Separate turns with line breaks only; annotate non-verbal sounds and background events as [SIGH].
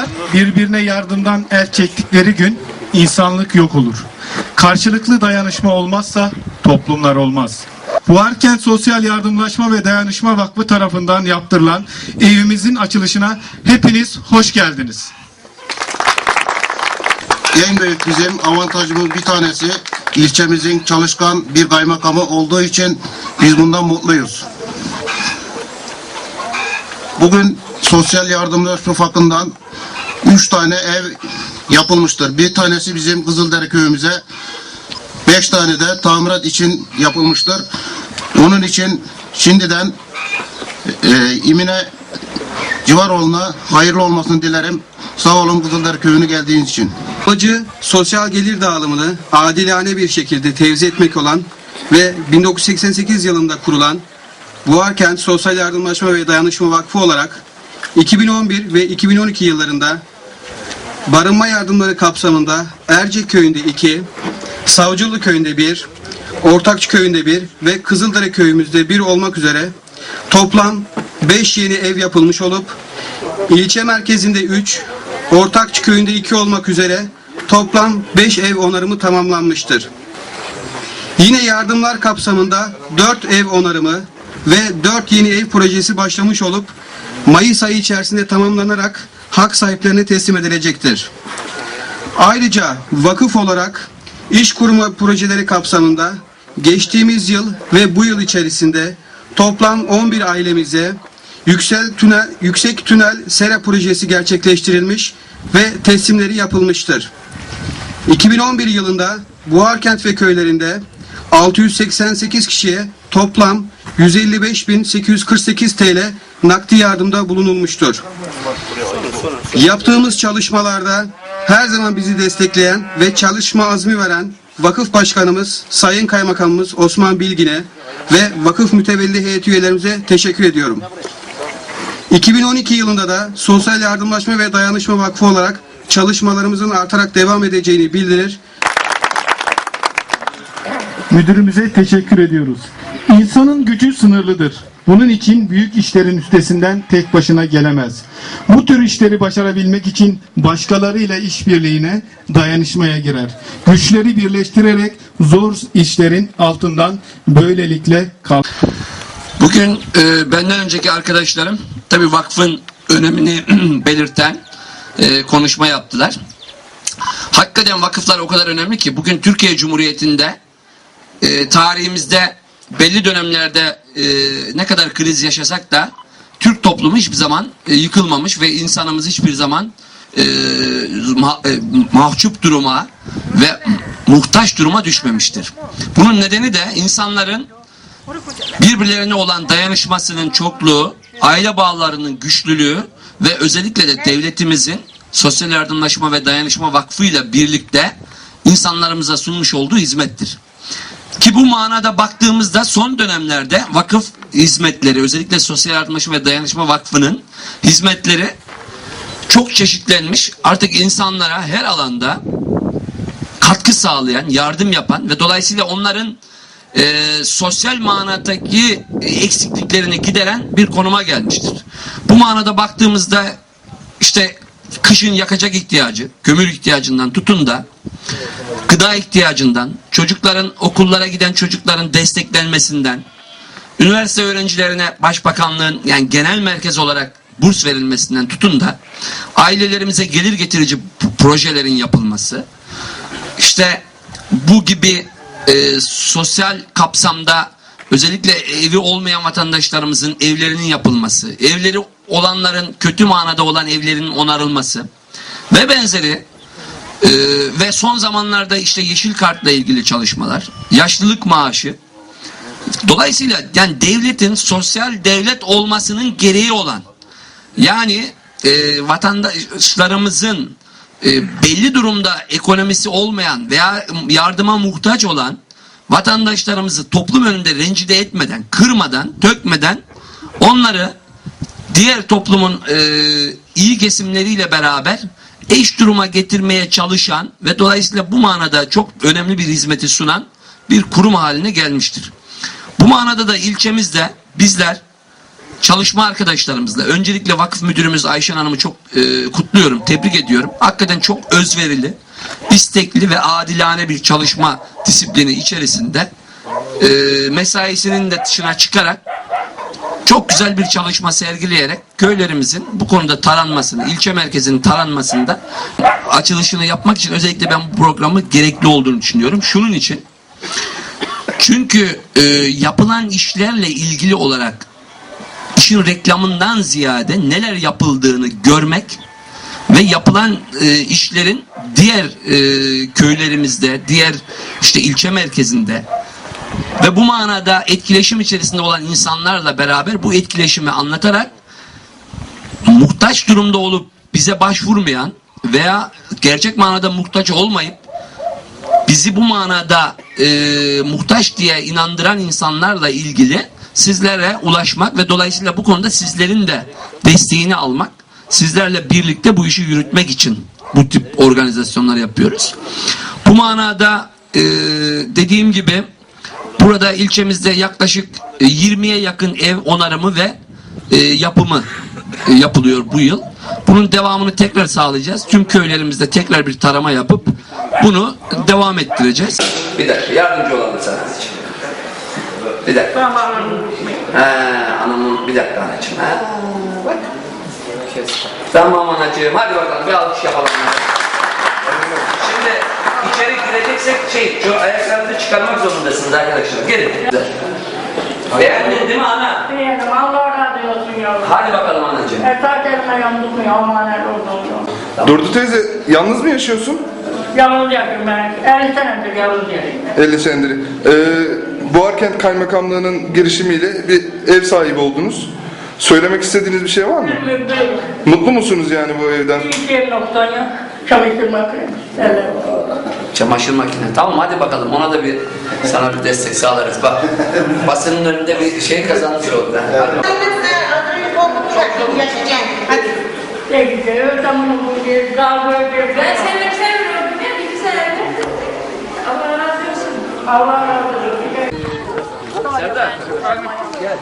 İnsanlar birbirine yardımdan el çektikleri gün insanlık yok olur. Karşılıklı dayanışma olmazsa toplumlar olmaz. Buharkent Sosyal Yardımlaşma ve Dayanışma Vakfı tarafından yaptırılan evimizin açılışına hepiniz hoş geldiniz.
En büyük bizim avantajımız bir tanesi ilçemizin çalışkan bir kaymakamı olduğu için biz bundan mutluyuz. Bugün Sosyal Yardımlaşma Vakfı'ndan üç tane ev yapılmıştır. Bir tanesi bizim Kızıldere köyümüze, beş tane de tamirat için yapılmıştır. Onun için şimdiden e, İmine Civaroğlu'na hayırlı olmasını dilerim. Sağ olun Kızıldere köyünü geldiğiniz için.
Amacı sosyal gelir dağılımını adilane bir şekilde tevzi etmek olan ve 1988 yılında kurulan Buharkent Sosyal Yardımlaşma ve Dayanışma Vakfı olarak 2011 ve 2012 yıllarında barınma yardımları kapsamında Ercek köyünde 2, Savcılı köyünde 1, Ortakçı köyünde 1 ve Kızıldere köyümüzde 1 olmak üzere toplam 5 yeni ev yapılmış olup ilçe merkezinde 3, Ortakçı köyünde 2 olmak üzere toplam 5 ev onarımı tamamlanmıştır. Yine yardımlar kapsamında 4 ev onarımı ve 4 yeni ev projesi başlamış olup Mayıs ayı içerisinde tamamlanarak hak sahiplerine teslim edilecektir. Ayrıca vakıf olarak iş kurma projeleri kapsamında geçtiğimiz yıl ve bu yıl içerisinde toplam 11 ailemize yüksel tünel, yüksek tünel sera projesi gerçekleştirilmiş ve teslimleri yapılmıştır. 2011 yılında Buharkent ve köylerinde 688 kişiye toplam 155.848 TL nakdi yardımda bulunulmuştur. Yaptığımız çalışmalarda her zaman bizi destekleyen ve çalışma azmi veren Vakıf Başkanımız, Sayın Kaymakamımız Osman Bilgin'e ve Vakıf Mütevelli Heyet üyelerimize teşekkür ediyorum. 2012 yılında da Sosyal Yardımlaşma ve Dayanışma Vakfı olarak çalışmalarımızın artarak devam edeceğini bildirir.
Müdürümüze teşekkür ediyoruz. İnsanın gücü sınırlıdır. Bunun için büyük işlerin üstesinden tek başına gelemez. Bu tür işleri başarabilmek için başkalarıyla işbirliğine, dayanışmaya girer. Güçleri birleştirerek zor işlerin altından böylelikle kalk.
Bugün e, benden önceki arkadaşlarım tabi vakfın önemini [CLEARS THROAT] belirten e, konuşma yaptılar. Hakikaten vakıflar o kadar önemli ki bugün Türkiye Cumhuriyeti'nde e, tarihimizde belli dönemlerde e, ne kadar kriz yaşasak da Türk toplumu hiçbir zaman e, yıkılmamış ve insanımız hiçbir zaman e, ma, e, mahcup duruma ve muhtaç duruma düşmemiştir. Bunun nedeni de insanların birbirlerine olan dayanışmasının çokluğu, aile bağlarının güçlülüğü ve özellikle de devletimizin Sosyal Yardımlaşma ve Dayanışma Vakfı ile birlikte insanlarımıza sunmuş olduğu hizmettir. Ki bu manada baktığımızda son dönemlerde vakıf hizmetleri özellikle Sosyal Yardımlaşma ve Dayanışma Vakfı'nın hizmetleri çok çeşitlenmiş. Artık insanlara her alanda katkı sağlayan, yardım yapan ve dolayısıyla onların e, sosyal manadaki eksikliklerini gideren bir konuma gelmiştir. Bu manada baktığımızda işte kışın yakacak ihtiyacı, kömür ihtiyacından tutun da gıda ihtiyacından, çocukların okullara giden çocukların desteklenmesinden, üniversite öğrencilerine başbakanlığın yani genel merkez olarak burs verilmesinden tutun da ailelerimize gelir getirici projelerin yapılması, işte bu gibi e, sosyal kapsamda özellikle evi olmayan vatandaşlarımızın evlerinin yapılması, evleri olanların kötü manada olan evlerinin onarılması. Ve benzeri e, ve son zamanlarda işte yeşil kartla ilgili çalışmalar, yaşlılık maaşı, dolayısıyla yani devletin sosyal devlet olmasının gereği olan yani e, vatandaşlarımızın e, belli durumda ekonomisi olmayan veya yardıma muhtaç olan vatandaşlarımızı toplum önünde rencide etmeden, kırmadan, dökmeden onları diğer toplumun e, iyi kesimleriyle beraber eş duruma getirmeye çalışan ve dolayısıyla bu manada çok önemli bir hizmeti sunan bir kurum haline gelmiştir. Bu manada da ilçemizde bizler çalışma arkadaşlarımızla öncelikle vakıf müdürümüz Ayşen Hanım'ı çok e, kutluyorum, tebrik ediyorum. Hakikaten çok özverili, istekli ve adilane bir çalışma disiplini içerisinde e, mesaisinin de dışına çıkarak çok güzel bir çalışma sergileyerek köylerimizin bu konuda taranmasını, ilçe merkezinin taranmasında açılışını yapmak için özellikle ben bu programı gerekli olduğunu düşünüyorum. Şunun için çünkü e, yapılan işlerle ilgili olarak işin reklamından ziyade neler yapıldığını görmek ve yapılan e, işlerin diğer e, köylerimizde, diğer işte ilçe merkezinde ve bu manada etkileşim içerisinde olan insanlarla beraber bu etkileşimi anlatarak muhtaç durumda olup bize başvurmayan veya gerçek manada muhtaç olmayıp bizi bu manada e, muhtaç diye inandıran insanlarla ilgili sizlere ulaşmak ve dolayısıyla bu konuda sizlerin de desteğini almak, sizlerle birlikte bu işi yürütmek için bu tip organizasyonlar yapıyoruz. Bu manada e, dediğim gibi burada ilçemizde yaklaşık e, 20'ye yakın ev onarımı ve e, yapımı e, yapılıyor bu yıl. Bunun devamını tekrar sağlayacağız. Tüm köylerimizde tekrar bir tarama yapıp bunu devam ettireceğiz. Bir dakika yardımcı olalım sana. Bir dakika. He, anamın bir dakika anacığım. Ha, bak. Tamam anacığım hadi bakalım bir alkış yapalım. Şimdi içeri gireceksek şey şu ayaklarınızı çıkarmak zorundasınız arkadaşlar. Gelin. Beğendin değil mi ana?
Beğendim. Allah razı olsun yavrum.
Hadi bakalım anacığım.
Esas elime yandık ya amanet olsun.
Durdu teyze yalnız mı yaşıyorsun?
Yalnız yaşıyorum ben. 50 senedir yalnız yaşıyorum.
50 senedir. Ee, Buharkent Kaymakamlığı'nın girişimiyle bir ev sahibi oldunuz. Söylemek istediğiniz bir şey var mı? Mutlu musunuz yani bu evden?
Türkiye noktayı çalıştırmak istedim.
Çamaşır makine. Tamam hadi bakalım ona da bir sana bir destek sağlarız. Bak basının önünde bir şey kazanmış oldu. Hadi.
Ne güzel.
Ben seni seviyorum. Bir senedir. Allah razı olsun.
Allah razı olsun.
Serdar. Gel.